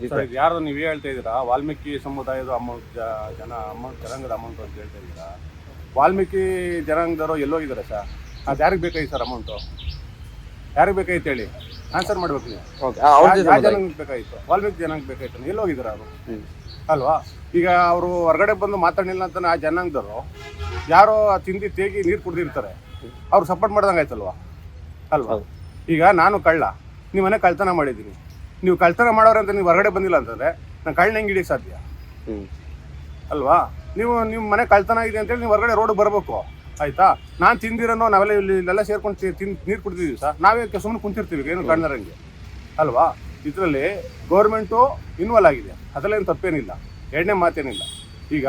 Sir ಯಾರು ನೀವು ಹೇಳ್ತಾ ಇದ್ದೀರಾ? ವಾಲ್ಮೀಕಿ ಸಮುದಾಯದ ಅಮೌಂಟ್ ಜನ ಅಮೌಂಟ್ ಜನಾಂಗದ ಅಮೌಂಟ್ ಅಂತ ಹೇಳ್ತಾ ಇದ್ದೀರಾ? ವಾಲ್ಮೀಕಿ ಜನಾಂಗದವರು ಎಲ್ಲೋಗಿದ್ದಾರೆ ಸರ್. ಅದು ಯಾರಿಗೆ ಬೇಕಾಗಿತ್ತು ಸರ್ ಅಮೌಂಟು? ಯಾರಿಗೆ ಬೇಕಾಗಿತ್ತು ಹೇಳಿ? ಆನ್ಸರ್ ಮಾಡ್ಬೇಕು ನೀವು. ಯಾವ. ಜನಾಂಗಕ್ಕೆ ಬೇಕಾಗಿತ್ತು? ವಾಲ್ಮೀಕಿ ಜನಾಂಗ ಬೇಕಾಗಿತ್ತು ಎಲ್ಲೋಗಿದ್ದಾರೆ ಅವರು. ಅಲ್ವಾ? ಈಗ ಅವರು ಹೊರಗಡೆ ಬಂದು ಮಾತಾಡಲಿಲ್ಲ ಅಂತ ಆ ಜನಾಂಗದವರು ಯಾರೋ ತಿಂದು ತೇಗಿ ನೀರು ಕುಡ್ದಿರ್ತಾರೆ. ಅವ್ರು ಸಪೋರ್ಟ್ ಮಾಡ್ದಂಗೆ ಆಯ್ತಲ್ವಾ? ಅಲ್ವಾ? ಈಗ ನಾನು ಕಳ್ಳ. ನಿಮ್ಮನೆ ಮನೆ ಕಳ್ತನ ಮಾಡಿದ್ದೀನಿ. ನೀವು ಕಳ್ತನ ಮಾಡೋರು ಅಂತ ನೀವು ಹೊರಗಡೆ ಬಂದಿಲ್ಲ ಅಂತಂದ್ರೆ ನಾನು ಕಳ್ಳನ ಹೆಂಗೆ ಹಿಡಿಯಕ್ಕೆ ಸಾಧ್ಯ. ಅಲ್ವಾ? ನೀವು ನಿಮ್ಮ ಮನೆ ಕಳ್ತನ ಇದೆ ಅಂತೇಳಿ ನೀವು ಹೊರಗಡೆ ರೋಡ್ ಬರಬೇಕು. ಆಯ್ತಾ? ನಾನು ತಿಂದಿರೋನು ನಾವೆಲ್ಲ ಇಲ್ಲಿ ಇಲ್ಲೆಲ್ಲ ಸೇರ್ಕೊಂಡು ತಿನ್ ನೀರು ಕುಡಿದಿದ್ದೀವಿ ಸರ್ ನಾವೇ ಸುಮ್ಮನೆ ಕುಂತಿರ್ತೀವಿ ಏನು ಕಣ್ಣರಂಗೆ ಅಲ್ವಾ? ಇದರಲ್ಲಿ ಗೌರ್ಮೆಂಟು ಇನ್ವಾಲ್ವ್ ಆಗಿದೆ. ಅದರಲ್ಲೇನು ತಪ್ಪೇನಿಲ್ಲ. ಎರಡನೇ ಮಾತೇನಿಲ್ಲ. ಈಗ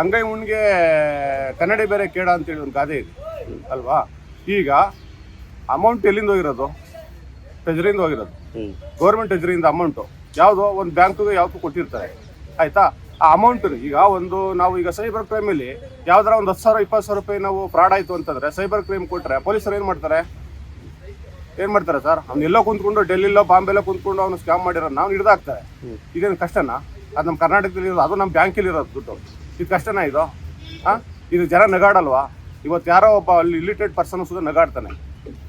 ಅಂಗೈ ಉಣ್ಗೆ ಕನ್ನಡ ಬೇರೆ ಕೇಡ ಅಂತೇಳಿ ಒಂದು ಗಾದೆ ಇದೆ. ಅಲ್ವಾ? ಈಗ ಅಮೌಂಟ್ ಎಲ್ಲಿಂದ ಹೋಗಿರೋದು? ಟ್ರೆಜರಿಯಿಂದ ಹೋಗಿರೋದು. ಗೌರ್ಮೆಂಟ್ ಟ್ರೆಜರಿಯಿಂದ ಅಮೌಂಟು ಯಾವುದೋ ಒಂದು ಬ್ಯಾಂಕ್ಗೆ ಯಾವ್ದು ಕೊಟ್ಟಿರ್ತಾರೆ. ಆಯ್ತಾ? ಆ ಅಮೌಂಟ್ ಈಗ ಒಂದು ನಾವು ಈಗ ಸೈಬರ್ ಕ್ರೈಮಲ್ಲಿ ಯಾವ್ದಾರ ಒಂದು ಹತ್ತು ಸಾವಿರ ಇಪ್ಪತ್ತು ಸಾವಿರ ರೂಪಾಯಿ ನಾವು ಫ್ರಾಡ್ ಆಯಿತು ಅಂತಂದ್ರೆ ಸೈಬರ್ ಕ್ರೈಮ್ ಕೊಟ್ಟರೆ ಪೊಲೀಸರು ಏನು ಮಾಡ್ತಾರೆ? ಏನು ಮಾಡ್ತಾರೆ ಸರ್ ಅವ್ನು ಎಲ್ಲೋ ಕುಂತ್ಕೊಂಡು ಡೆಲ್ಲಿಲ್ಲೋ ಬಾಂಬೆಲೋ ಕುಂತ್ಕೊಂಡು ಅವ್ನು ಸ್ಕ್ಯಾಮ್ ಮಾಡಿರೋ ನಾವು ಹಿಡ್ದಾಕ್ತಾರೆ. ಇದೇನು ಕಷ್ಟನಾ? ಅದು ನಮ್ಮ ಕರ್ನಾಟಕದಲ್ಲಿ ಇರೋದು ಅದು ನಮ್ಮ ಬ್ಯಾಂಕಲ್ಲಿ ಇರೋದು ದುಡ್ಡು. ಇದು ಕಷ್ಟನಾ ಇದು? ಹಾಂ ಇದು ಜನ ನಗಾಡಲ್ವಾ? ಇವತ್ತು ಯಾರೋ ಒಬ್ಬ ಅಲ್ಲಿ ಇಲಿಟೆಡ್ ಪರ್ಸನ್ ಸುದ ನಗಾಡ್ತಾನೆ.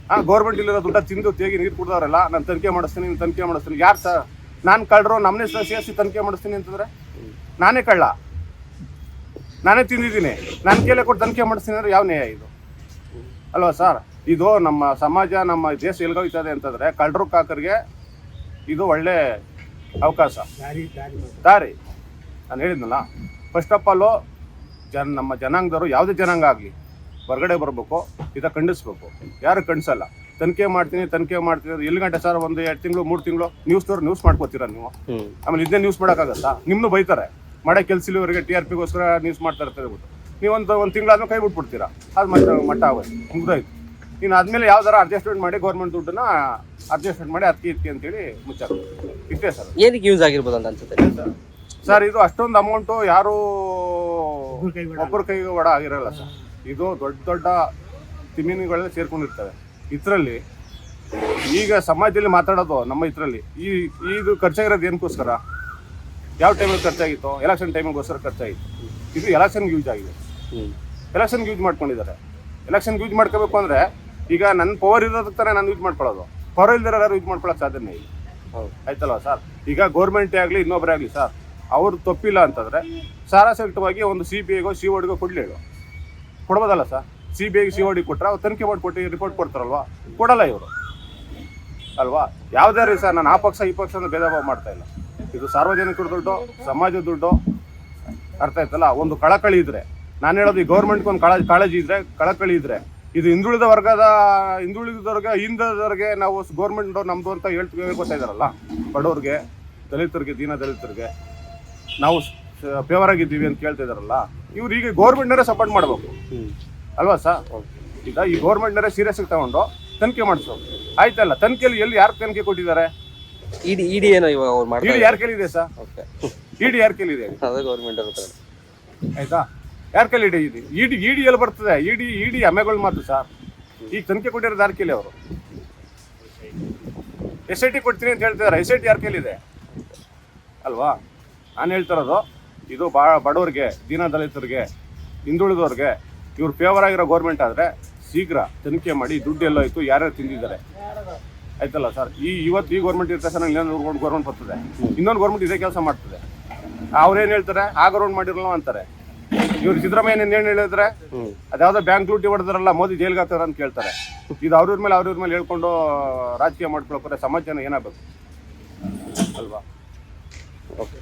ಹಾಂ ಗೌರ್ಮೆಂಟ್ ಇಲ್ಲಿರೋ ದುಡ್ಡ ತಿಂದು ತೇಗಿ ನೀರು ಕುಡ್ದವ್ರಲ್ಲ, ನಾನು ತನಿಖೆ ಮಾಡಿಸ್ತೀನಿ, ನೀನು ತನಿಖೆ ಮಾಡಿಸ್ತೀನಿ. ಯಾರು ಸರ್ ನಾನು ಕಳ್ಳರು ನಮ್ಮನೆ ಸೇರಿಸಿ ತನಿಖೆ ಮಾಡಿಸ್ತೀನಿ ಅಂತಂದ್ರೆ ನಾನೇ ಕಳ್ಳ. ನಾನೇ ತಿಂದಿದ್ದೀನಿ. ನಾನು ಕೇಳೆ ಕೊಟ್ಟು ತನಿಖೆ ಮಾಡಿಸ್ತೀನಿ ಅಂದ್ರೆ ಯಾವ ನ್ಯಾಯ ಇದು? ಅಲ್ವಾ ಸರ್? ಇದು ನಮ್ಮ ಸಮಾಜ, ನಮ್ಮ ದೇಶ ಎಲ್ಗೋಯ್ತದೆ ಅಂತಂದ್ರೆ ಕಳ್ಳರು ಕಾಕರಿಗೆ ಇದು ಒಳ್ಳೆ ಅವಕಾಶ. ದಾರಿ. ನಾನು ಹೇಳಿದ್ನಲ್ಲ ಫಸ್ಟ್ ಆಫ್ ಆಲು ಜನ ನಮ್ಮ ಜನಾಂಗದವರು ಯಾವುದೇ ಜನಾಂಗ ಆಗಲಿ ಹೊರಗಡೆ ಬರಬೇಕು ಇದ ಖಂಡಿಸ್ಬೇಕು. ಯಾರು ಖಂಡಿಸಲ್ಲ. ತನಿಖೆ ಮಾಡ್ತೀನಿ ತನಿಖೆ ಮಾಡ್ತೀನಿ ಎಲ್ಲಿ ಗಂಟೆ ಸರ್ ಒಂದು ಎರಡು ತಿಂಗಳು ಮೂರು ತಿಂಗಳು ನ್ಯೂಸ್ ನ್ಯೂಸ್ದವ್ರು ನ್ಯೂಸ್ ಮಾಡ್ಕೋತೀರಾ ನೀವು? ಆಮೇಲೆ ಇದನ್ನೇ ನ್ಯೂಸ್ ಮಾಡೋಕ್ಕಾಗತ್ತಾ ನಿಮ್ಮನ್ನು ಬೈತಾರೆ. ಮಾಡೋ ಕೆಲಸ ಇಲ್ಲಿವರೆಗೆ ಟಿ ಆರ್ ಪಿಗೋಸ್ಕರ ನ್ಯೂಸ್ ಮಾಡ್ತಾ ಇರ್ತಾರೆ ಬಿಟ್ಟು ನೀವು ಒಂದು ಒಂದು ತಿಂಗಳಾದ್ಮೇಲೆ ಕೈ ಬಿಟ್ಬಿಡ್ತೀರಾ? ಅದು ಮಟ್ಟ ಮಟ್ಟ ಆಗೋಯ್ತು ಮುಗ್ದಾಯ್ತು. ಇನ್ನು ಆದ್ಮೇಲೆ ಯಾವ್ದಾರ ಅಡ್ಜಸ್ಟ್ಮೆಂಟ್ ಮಾಡಿ ಗೌರ್ಮೆಂಟ್ ದುಡ್ಡನ್ನ ಅಡ್ಜಸ್ಟ್ಮೆಂಟ್ ಮಾಡಿ ಅದಕ್ಕೆ ಇದಕ್ಕೆ ಅಂತೇಳಿ ಮುಚ್ಚಾಕ ಇಷ್ಟೇ ಸರ್. ಏನಕ್ಕೆ ಯೂಸ್ ಆಗಿರ್ಬೋದು ಅಂತ ಅನ್ಸುತ್ತೆ? ಸರ್. ಇದು ಅಷ್ಟೊಂದು ಅಮೌಂಟು ಯಾರು ಒಬ್ಬರ ಕೈಗೆ ಒಡ ಆಗಿರಲ್ಲ ಸರ್. ಇದು ದೊಡ್ಡ ದೊಡ್ಡ ತಿಮಿನಿಗಳೆಲ್ಲ ಸೇರ್ಕೊಂಡಿರ್ತವೆ. ಇದರಲ್ಲಿ ಈಗ ಸಮಾಜದಲ್ಲಿ ಮಾತಾಡೋದು ನಮ್ಮ ಇದರಲ್ಲಿ. ಈ ಇದು ಖರ್ಚಾಗಿರೋದು ಏನಕ್ಕೋಸ್ಕರ? ಯಾವ ಟೈಮಲ್ಲಿ ಖರ್ಚಾಗಿತ್ತು? ಎಲೆಕ್ಷನ್ ಟೈಮಿಗೋಸ್ಕರ ಖರ್ಚಾಗಿತ್ತು. ಇದು ಎಲೆಕ್ಷನ್ಗೆ ಯೂಸ್ ಆಗಿದೆ. ಎಲೆಕ್ಷನ್ಗೆ ಯೂಸ್ ಮಾಡ್ಕೊಂಡಿದ್ದಾರೆ. ಎಲೆಕ್ಷನ್ಗೆ ಯೂಸ್ ಮಾಡ್ಕೋಬೇಕು ಅಂದರೆ ಈಗ ನನ್ನ ಪವರ್ ಇರೋದಕ್ಕೆ ತಾನೇ ನಾನು ಯೂಸ್ ಮಾಡ್ಕೊಳ್ಳೋದು. ಪವರ್ ಇಲ್ದಿರೋ ಯಾರು ಯೂಸ್ ಮಾಡ್ಕೊಳ್ಳೋಕೆ ಸಾಧ್ಯನೇ ಇಲ್ಲ. ಹೌದು. ಆಯ್ತಲ್ವ ಸರ್ ಈಗ ಗೌರ್ಮೆಂಟೇ ಆಗಲಿ ಇನ್ನೊಬ್ಬರೇ ಆಗಲಿ ಸರ್ ಅವ್ರು ತಪ್ಪಿಲ್ಲ ಅಂತಂದರೆ ಸಾರಾಸಕ್ತವಾಗಿ ಒಂದು ಸಿ ಬಿ ಐಗೋ ಸಿ ಓಡಿಗೋ ಕೊಡಲಿ ಹೇಳು. ಕೊಡ್ಬೋದಲ್ಲ sir? C B I C O D ಕೊಟ್ರೆ ಅವ್ರು ತನಿಖೆ ಮಾಡಿ ಕೊಟ್ಟು ರಿಪೋರ್ಟ್ ಕೊಡ್ತಾರಲ್ವಾ? ಕೊಡಲ್ಲ ಇವರು. ಅಲ್ವಾ? ಯಾವುದೇ ರೀ ಸರ್, ನಾನು ಆ ಪಕ್ಷ ಈ ಪಕ್ಷ ಭೇದ ಭಾವ ಮಾಡ್ತಾ ಇಲ್ಲ. ಇದು ಸಾರ್ವಜನಿಕರ ದುಡ್ಡು ಸಮಾಜದ ದುಡ್ಡು, ಅರ್ಥ ಆಯ್ತಲ್ಲ? ಒಂದು ಕಳಕಳಿ ಇದ್ರೆ, ನಾನು ಹೇಳೋದು ಈ ಗೌರ್ಮೆಂಟ್ಗೆ ಒಂದು ಕಳ ಕಾಳಜಿ ಇದ್ರೆ, ಕಳಕಳಿ ಇದ್ರೆ, ಇದು ಹಿಂದುಳಿದ ವರ್ಗದ, ಹಿಂದುಳಿದವ್ರಿಗೆ ಹಿಂದದವ್ರಿಗೆ ನಾವು ಗೌರ್ಮೆಂಟ್ ನಮ್ದು ಅಂತ ಹೇಳ್ತೀವಿ ಇದಾರಲ್ಲ ಬಡವ್ರಿಗೆ, ದಲಿತರಿಗೆ, ದೀನ ದಲಿತರಿಗೆ, ನಾವು ಫೇವರ್ ಆಗಿದ್ದೀವಿ ಅಂತ ಕೇಳ್ತಾ ಇದಾರಲ್ಲ? ಇವ್ರು ಈಗ ಗೌರ್ಮೆಂಟ್ನವರೇ ಸಪೋರ್ಟ್ ಮಾಡಬೇಕು ಅಲ್ವಾ ಸರ್ ಈಗ ಈ ಗೌರ್ಮೆಂಟ್ನವರೇ ಸೀರಿಯಸ್ ಆಗಿ ತಗೊಂಡು ತನಿಖೆ ಮಾಡಿಸೋ. ಆಯ್ತಲ್ಲ ತನಿಖೆಯಲ್ಲಿ ಎಲ್ಲಿ ಯಾರು ತನಿಖೆ ಕೊಟ್ಟಿದ್ದಾರೆ? ಇಡಿ ಇಡಿ ಏನೋ ಇವಾಗ ಅವ್ರು ಇಡಿ ಯಾರ ಕೇಳಿದೆ ಸರ್ ಓಕೆ ಇಡಿ ಯಾರ ಕೇಳಿದೆ? ಅದೇ ಗೌರ್ಮೆಂಟ್ ಆಯ್ತಾ? ಯಾರ ಕೈಲಿ ಇಡಿ ಇದೆ ಇಡಿ ಇಡಿ ಎಲ್ಲಿ ಬರ್ತದೆ? ಇಡಿ ಇಡಿ ಎಮ್ಮೆಗಳು ಮಾತು ಸರ್ ಈಗ ತನಿಖೆ ಕೊಟ್ಟಿರೋದು ಯಾರ ಕೇಳಿ ಅವರು? ಎಸ್ ಐ ಟಿ ಕೊಡ್ತೀನಿ ಅಂತ ಹೇಳ್ತಿದ್ದಾರೆ ಎಸ್ ಐ ಟಿ ಯಾರ ಕೇಳಿದೆ? ಅಲ್ವಾ? ನಾನು ಹೇಳ್ತಿರೋದು ಇದು ಬಾ, ಬಡವ್ರಿಗೆ, ದೀನ ದಲಿತರಿಗೆ, ಹಿಂದುಳಿದವ್ರಿಗೆ, ಇವ್ರು ಫೇವರ್ ಆಗಿರೋ ಗೌರ್ಮೆಂಟ್ ಆದರೆ ಶೀಘ್ರ ತನಿಖೆ ಮಾಡಿ ದುಡ್ಡು ಎಲ್ಲೋಯ್ತು ಯಾರ್ಯಾರು ತಿಂದಿದ್ದಾರೆ. ಆಯ್ತಲ್ಲ ಸರ್ ಈ ಇವತ್ತು ಈ ಗೌರ್ಮೆಂಟ್ ಇರ್ತಾ ಸರ್ ಇನ್ನೊಂದು ಗೌರ್ಮೆಂಟ್ ಬರ್ತದೆ. ಇನ್ನೊಂದು ಗೌರ್ಮೆಂಟ್ ಇದೇ ಕೆಲಸ ಮಾಡ್ತದೆ. ಅವ್ರೇನು ಹೇಳ್ತಾರೆ? ಆ ಗೌರ್ಮೆಂಟ್ ಮಾಡಿರಲ್ಲ ಅಂತಾರೆ. ಇವ್ರು ಸಿದ್ದರಾಮಯ್ಯ ಏನು ಹೇಳಿದ್ರೆ? ಅದ್ಯಾವುದೋ ಬ್ಯಾಂಕ್ ಲೂಟಿ ಹೊಡೆದ್ರಲ್ಲ, ಮೋದಿ ಜೈಲ್ಗೆ ಹಾಕ್ತಾರೆ ಅಂತ ಕೇಳ್ತಾರೆ. ಇದು ಅವ್ರ ಮೇಲೆ ಅವ್ರ ಮೇಲೆ ಹೇಳ್ಕೊಂಡು, ರಾಜಕೀಯ ಮಾಡ್ಕೊಳ್ಕೊಂಡ್ರೆ ಸಮಾಜ ಏನಾಗಬೇಕು? ಅಲ್ವಾ? ಓಕೆ